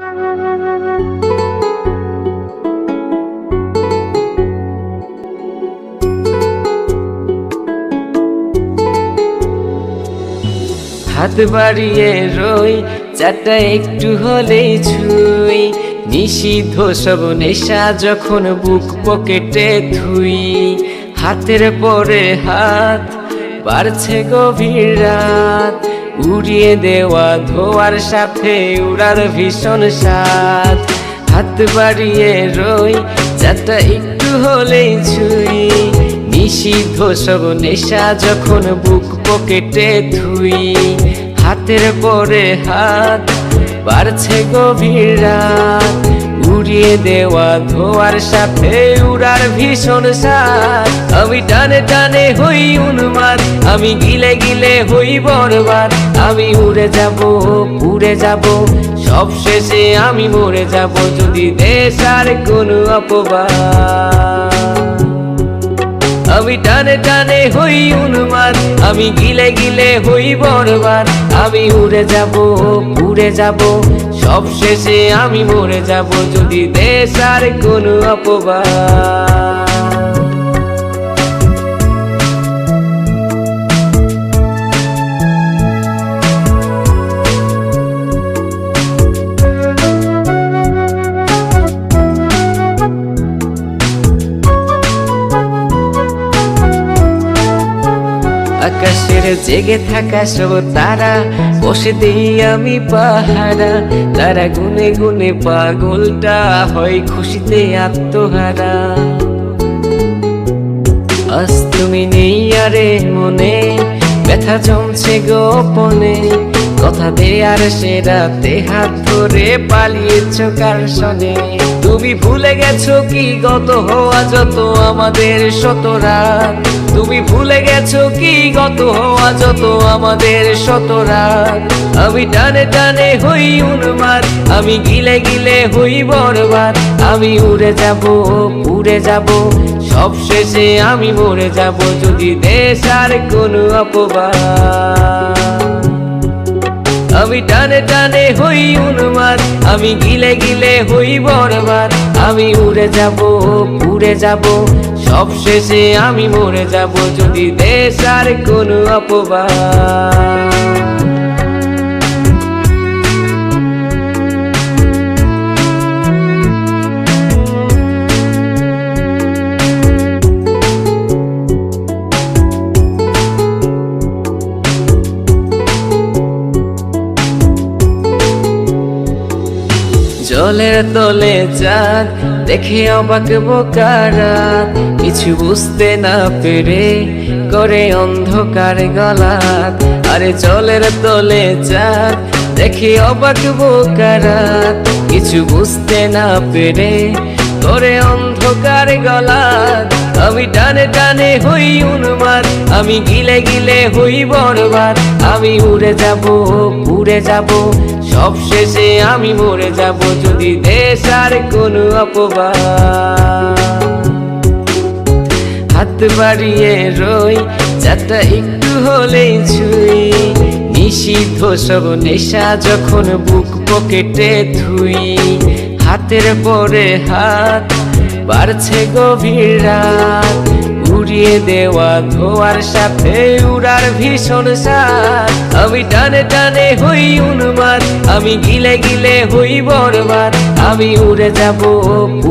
হাত বাড়িয়ে রই, চারটা একটু হলেই ছুই। নিষিদ্ধ সব নেশা যখন বুক পকেটে থুই হাতের পরে হাত বাড়ছে গভীর রাত। উড়িয়ে দেওয়া ধোয়ার সাথে উড়ার ভীষণ সাথ হাত বাড়িয়ে রই চারটা একটু হলেই ছুই। নিষিদ্ধ সব নেশা যখন বুক পকেটে থুই হাতের পরে হাত বাড়ছে গভীর রাত। উড়িয়ে দেওয়া ধোয়ার সাথে উড়ার ভীষণ সাথ আমি টানে টানে হই উন্মাদ, আমি গিলে গিলে হই বরবাদ। আমি উড়ে যাব উড়ে যাব, সব শেষে আমি মরে যাব যদি দেশ আর কোনো অপবাদ। আমি টানে টানে হই উন্মাদ, আমি গিলে গিলে হই বরবাদ। আমি উড়ে যাব উড়ে যাব সব শেষে আমি মরে যাব যদি দেশ আর কোনো অপবাদ। আকাশের জেগে থাকা সব তারা বসে দেই আমি পাহারা। তারা গুনে গুনে পাগলটা হয় খুশিতে আত্মহারা। আজ তুমি নেই আরে মনে, ব্যথা জমছে গোপনে। কথা দেয়ার সে রাতে হাত ধরে পালিয়েছ কার সনে? তুমি ভুলে গেছো কি গত হওয়া যত আমাদের শত রাত তুমি ভুলে গেছো কি গত হওয়া যত আমাদের শত রাত আমি টানে টানে হই উন্মাদ, আমি গিলে গিলে হই বরবাদ। আমি উড়ে যাব উড়ে যাব, সব শেষে আমি মরে যাব যদি দেশ আর কোনো অপবাদ। আমি টানে টানে হই উন্মাদ, আমি গিলে গিলে হই বরবাদ। আমি উড়ে যাব উড়ে যাব সব শেষে আমি মরে যাব যদি দেশ আর কোনো অপবাদ। জলের তলে চাঁদ দেখে অবাক বোকারা, কিছু বুঝতে না পেরে করে অন্ধকার গলা আরে জলের তলে চাঁদ, দেখে অবাক বোকারা, কিছু বুঝতে না পেরে করে অন্ধকার গলাত। আমি টানে টানে হই উন্মাদ, আমি গিলে গিলে হই বরবাদ। আমি উড়ে যাব উড়ে যাব, সব শেষে আমি মরে যাব, যদি দেশ আর কোনো অপবাদ। হাত বাড়িয়ে রই চারটা একটু হলেই ছুই। নিষিদ্ধ সব নেশা যখন বুক পকেটে ধুই। হাতের পরে হাত বাড়ছে গভীর রাত, উড়িয়ে দেওয়া ধোয়ার সাথে উড়ার ভীষণ সাথ আমি টানে টানে হই উন্মাদ, আমি গিলে গিলে হই বরবাদ। আমি উড়ে যাব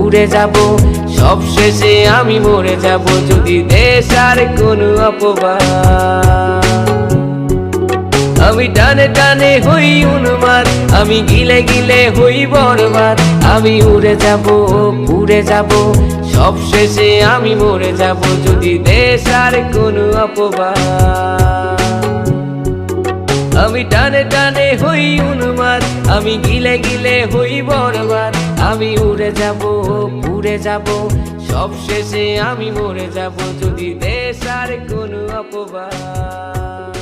উড়ে যাব সব শেষে আমি মরে যাব। যদি দেশ আর কোনো অপবাদ। আমি টানে টানে হই উন্মাদ, আমি গিলে গিলে হই বরবাদ। আমি উড়ে যাব উড়ে যাব সব শেষে আমি মরে যাব, যদি দেশ আর কোনো অপবাদ। আমি টানে টানে হই উন্মাদ, আমি গিলে গিলে হই বরবাদ। আমি উড়ে যাব উড়ে যাব সব শেষে আমি মরে যাব, যদি দেশ আর কোনো অপবাদ।